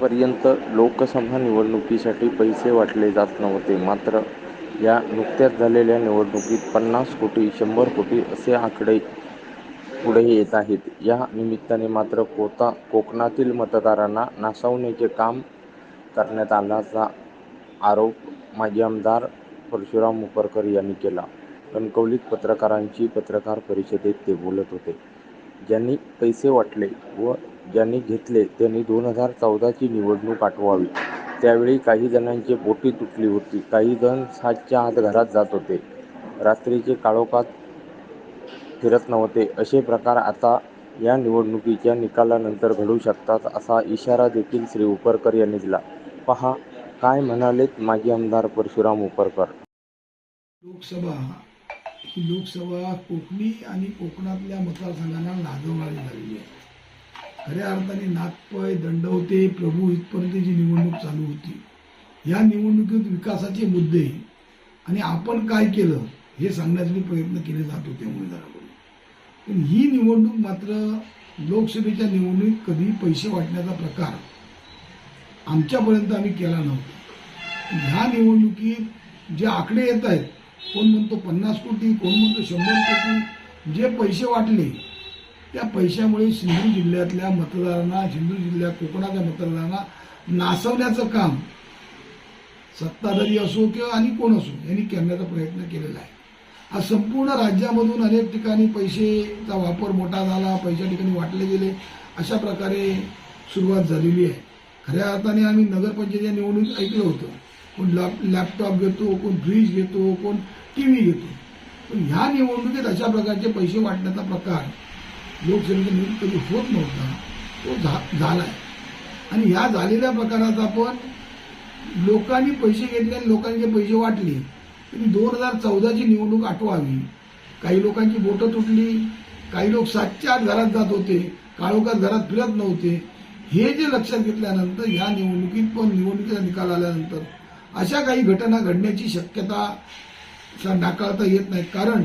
आतापर्यंत लोकसभा निवडणुकीसाठी पैसे वाटले जात नव्हते. मात्र या नुकत्याच झालेल्या निवडणुकीत पन्नास कोटी शंभर कोटी असे आकडे पुढे येत आहेत. या निमित्ताने मात्र कोता कोकणातील मतदारांना नासवण्याचे काम करण्यात आल्याचा आरोप माजी आमदार परशुराम मुपरकर यांनी केला. कणकवलीत पत्रकारांची पत्रकार परिषदेत ते बोलत होते. ज्यांनी पैसे वाटले व ज्यांनी घेतले त्यांनी दोन हजार चौदाची निवडणूक आठवावी. त्यावेळी काही जणांची बोटी तुटली होती. काही जण सातच्या आत घरात जात होते. रात्रीचे काळोखात फिरत नव्हते. असे प्रकार आता या निवडणुकीच्या निकालानंतर घडू शकतात असा इशारा देखील श्री उपरकर यांनी दिला. पहा काय म्हणालेत माजी आमदार परशुराम उपरकर. लोकसभा ही लोकसभा कोकणी आणि कोकणातल्या मतदारसंघांना लाजवणारी झालेली आहे. खऱ्या अर्थाने नागपय दंडवते प्रभू इथपर्यंत जी निवडणूक चालू होती. या निवडणुकीत विकासाचे मुद्दे आणि आपण काय केलं हे सांगण्यासाठी प्रयत्न केले जात होते उमेदवाराकडून पण ही निवडणूक मात्र लोकसभेच्या निवडणुकीत कधी पैसे वाटण्याचा प्रकार आमच्यापर्यंत आम्ही केला नव्हता. ह्या निवडणुकीत जे आकडे येत आहेत कोण म्हणतो पन्नास कोटी कोण म्हणतो शंभर कोटी जे पैसे वाटले त्या पैशामुळे सिंधू जिल्ह्यातल्या मतदारांना सिंधू जिल्ह्यात कोकणातल्या मतदारांना नासवण्याचं काम सत्ताधारी असो किंवा आणि कोण असो यांनी करण्याचा प्रयत्न केलेला आहे. आज संपूर्ण राज्यामधून अनेक ठिकाणी पैसेचा वापर मोठा झाला पैशा ठिकाणी वाटले गेले अशा प्रकारे सुरुवात झालेली आहे. खऱ्या अर्थाने आम्ही नगरपंचायतीच्या निवडणूक ऐकलं होतं. कोण लॅप लॅपटॉप घेतो कोण फ्रीज घेतो कोण टी व्ही घेतो. पण ह्या निवडणुकीत अशा प्रकारचे पैसे वाटण्याचा प्रकार लोकसभेच्या निवडणूक कधी होत नव्हता. तो झा झाला आहे आणि ह्या झालेल्या प्रकारात आपण लोकांनी पैसे घेतले आणि लोकांनी जे पैसे वाटले तरी दोन हजार चौदाची निवडणूक आठवावी. काही लोकांची बोटं तुटली काही लोक सातच्या आत घरात जात होते काळोखात घरात फिरत नव्हते. हे जे लक्षात घेतल्यानंतर ह्या निवडणुकीत पण निवडणुकीचा निकाल आल्यानंतर अशा काही घटना घडण्याची शक्यता सा- नाकारता येत नाही कारण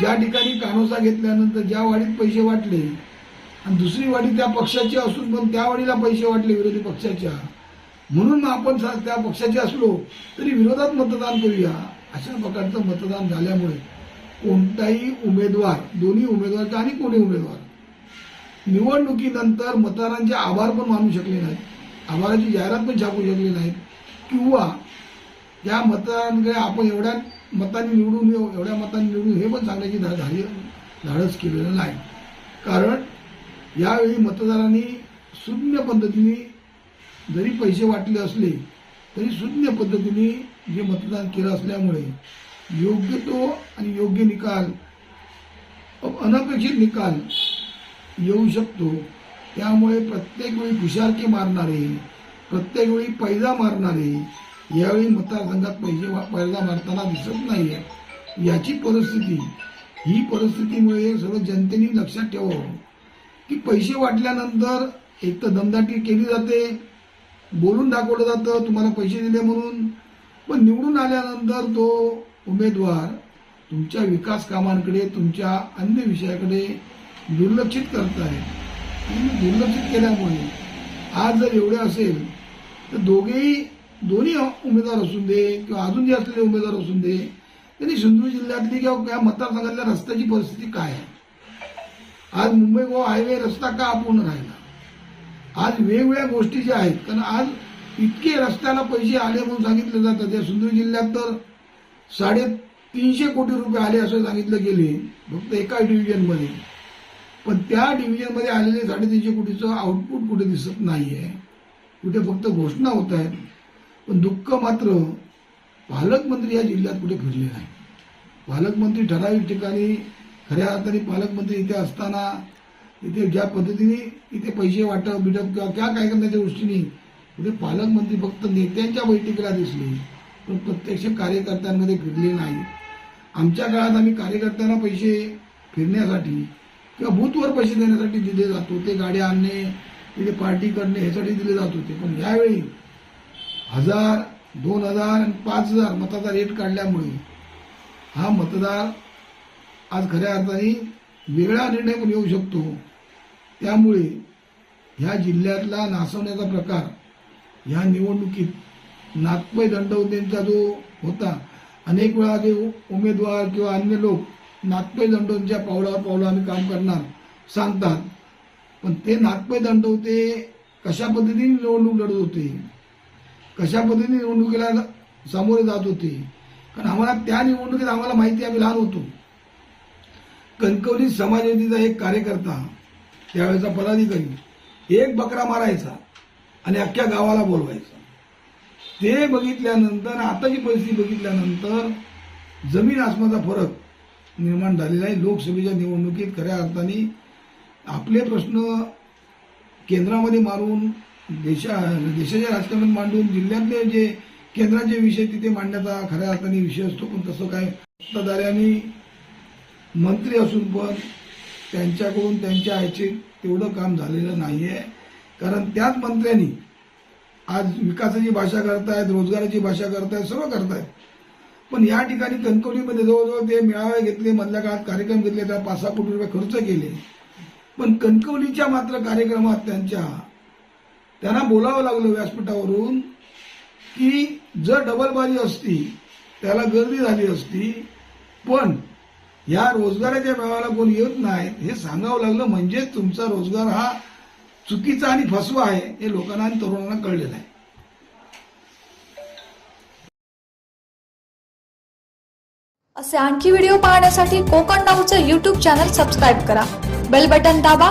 ज्या ठिकाणी कानोसा घेतल्यानंतर ज्या वाडीत पैसे वाटले आणि दुसरी वाडी त्या पक्षाची असून पण त्या वाडीला पैसे वाटले विरोधी पक्षाच्या म्हणून मग आपण सा- त्या पक्षाचे असलो तरी विरोधात मतदान करूया. अशा प्रकारचं मतदान झाल्यामुळे कोणताही उमेदवार दोन्ही उमेदवार आणि कोणी उमेदवार निवडणुकीनंतर मतदारांचे आभार पण मानू शकले नाहीत आभाराची जाहिरात पण छापू शकली नाहीत. किंवा त्या मतदारांकडे आपण एवढ्या मतांनी निवडून येऊ एवढ्या मतांनी निवडून हे पण सांगण्याची धा- धाडी धाडस केलेलं नाही. कारण यावेळी मतदारांनी शून्य पद्धतीने जरी पैसे वाटले असले तरी शून्य पद्धतीने जे मतदान केलं असल्यामुळे योग्य तो आणि योग्य निकाल अनपेक्षित निकाल येऊ शकतो. त्यामुळे प्रत्येक वेळी हुशारकी मारणारे प्रत्येक वेळी पैजा मारणारे यावेळी मतदारसंघात पैसे वा- मारताना दिसत नाही याची परिस्थिती ही परिस्थितीमुळे सर्व जनतेने लक्षात ठेवावं. की पैसे वाटल्यानंतर एक तर दमदाटी केली जाते बोलून दाखवलं जातं तुम्हाला पैसे दिले म्हणून. पण निवडून आल्यानंतर तो उमेदवार तुमच्या विकास कामांकडे तुमच्या अन्य विषयाकडे दुर्लक्षित करत आहे. दुर्लक्षित केल्यामुळे आज जर एवढे असेल तर दोघेही दोन्ही उमेदवार असून दे किंवा अजून जे असलेले उमेदवार असून दे त्यांनी सिंधुदुर्ग जिल्ह्यातली किंवा या मतदारसंघातल्या रस्त्याची परिस्थिती काय आहे? आज मुंबई गोवा हायवे रस्ता का अपूर्ण राहिला? आज वेगवेगळ्या गोष्टी ज्या आहेत कारण आज इतके रस्त्याला पैसे आले म्हणून सांगितले जातात या सिंधुदुर्ग जिल्ह्यात तर साडेतीनशे कोटी रुपये आले असं सांगितलं गेले फक्त एका डिव्हिजनमध्ये पण त्या डिव्हिजनमध्ये आलेले साडेतीनशे कोटीचं आउटपुट कुठे दिसत नाही आहे कुठे फक्त घोषणा होत आहेत. पण दुःख मात्र पालकमंत्री या जिल्ह्यात कुठे फिरले नाही. पालकमंत्री ठराविक ठिकाणी खऱ्या अर्थाने पालकमंत्री इथे असताना इथे ज्या पद्धतीने इथे पैसे वाटप बिटप किंवा क्या काय करण्याच्या दृष्टीने कुठे पालकमंत्री फक्त नेत्यांच्या बैठकीला दिसले पण प्रत्यक्ष कार्यकर्त्यांमध्ये फिरले नाही. आमच्या काळात आम्ही कार्यकर्त्यांना पैसे फिरण्यासाठी किंवा बूथवर पैसे देण्यासाठी दिले जात होते गाड्या आणणे तिथे पार्टी करणे ह्यासाठी दिले जात होते. पण यावेळी हजार दोन हजार आणि पाच हजार मताचा रेट काढल्यामुळे हा मतदार आज खऱ्या अर्थाने वेगळा निर्णय पण येऊ शकतो. त्यामुळे ह्या जिल्ह्यातला नासवण्याचा प्रकार ह्या निवडणुकीत नागपै दंडवतेंचा जो होता अनेक वेळा जे उमेदवार किंवा अन्य लोक नागपै दंडवतेंच्या पावलावर पावलं आम्ही काम करणार सांगतात. पण ते नागपै दंडवते कशा पद्धतीने निवडणूक लढत होते? कशा पद्धतीने निवडणुकीला सामोरे जात होते? कारण आम्हाला त्या निवडणुकीत आम्हाला माहिती आम्ही लहान होतो. कणकवली समाजवादीचा एक कार्यकर्ता त्यावेळेचा पदाधिकारी एक बकरा मारायचा आणि अख्ख्या गावाला बोलवायचा. ते बघितल्यानंतर आताची परिस्थिती बघितल्यानंतर जमीन आसमानाचा फरक निर्माण झालेला आहे. लोकसभेच्या निवडणुकीत खऱ्या अर्थाने आपले प्रश्न केंद्रामध्ये मारून देशा देशाच्या राजकारणात मांडून जिल्ह्यातले जे केंद्राचे विषय तिथे मांडण्याचा खऱ्या अर्थाने विषय असतो पण तसं काय? सत्ताधाऱ्यांनी मंत्री असून पण त्यांच्याकडून त्यांच्या ह्याचे तेवढं काम झालेलं नाही आहे कारण त्याच मंत्र्यांनी आज विकासाची भाषा करतायत रोजगाराची भाषा करतायत सर्व करतायत. पण या ठिकाणी कणकवलीमध्ये जवळजवळ ते मेळावे घेतले मधल्या काळात कार्यक्रम घेतले त्या पाच सहा कोटी रुपये खर्च केले. पण कणकवलीच्या मात्र कार्यक्रमात त्यांच्या त्यांना बोलावं लागलं व्यासपीठावरून की जर डबलबाजी असती त्याला गर्दी झाली असती पण या रोजगाराच्या मेळाव्याला कोण येत नाही हे सांगावं लागलं म्हणजे तुमचा रोजगार हा चुकीचा आणि फसवा आहे हे लोकांना आणि तरुणांना कळलेलं आहे. असे आणखी व्हिडिओ पाहण्यासाठी कोकण नाऊचं यूट्यूब चॅनल सबस्क्राईब करा. बेल बटन दाबा.